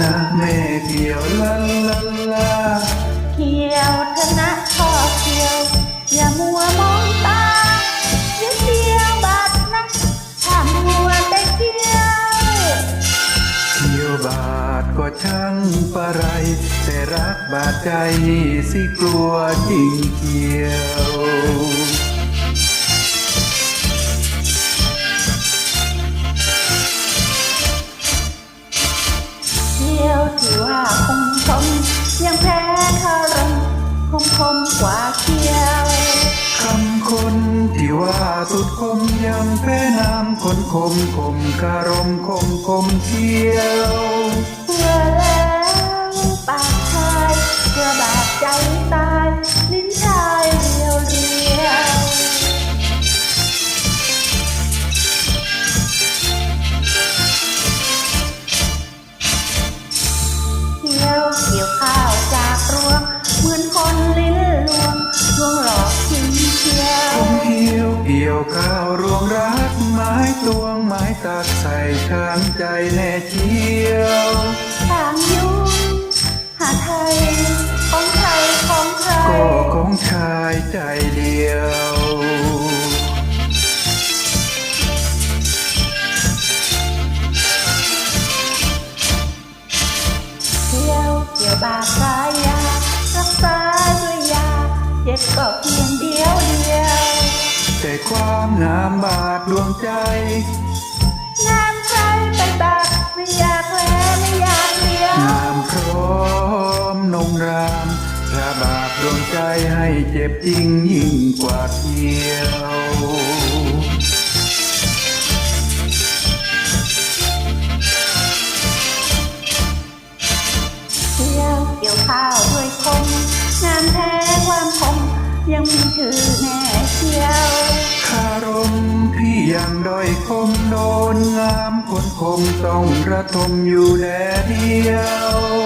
นะ แม่เกี่ยวลาลาลาเขียวเธอนะพ่อเขียว อย่ามัวมองตาเดี๋ยวเดียวบาดนะถ้ามัวแต่เกี่ยวเกี่ยวบาทก็ช่างปะไร แต่รักบาดใจสิกลัวจริงเกี่ยว น้ำคนคมคมคารมคมคมเที่ยว ข้างใจแน่เที่ยวทางยุ่งหาไทยของใครของใครก็ของชายใจเดียวเที่ยวเกี่ยวบาปกายยารักษาด้วยยาเจ็บก็เพียงเดียวเดียวแต่ความงามบาดดวงใจ งามใครไปบากไม่อยากแลไม่อยากเลี้ยวนามพร้อมนงรามพระบาปดวงใจให้เจ็บยิ่งยิ่งกว่าเที่ยว ยังด้อยคมโดนงามคนคมต้องระทมอยู่แดเดียว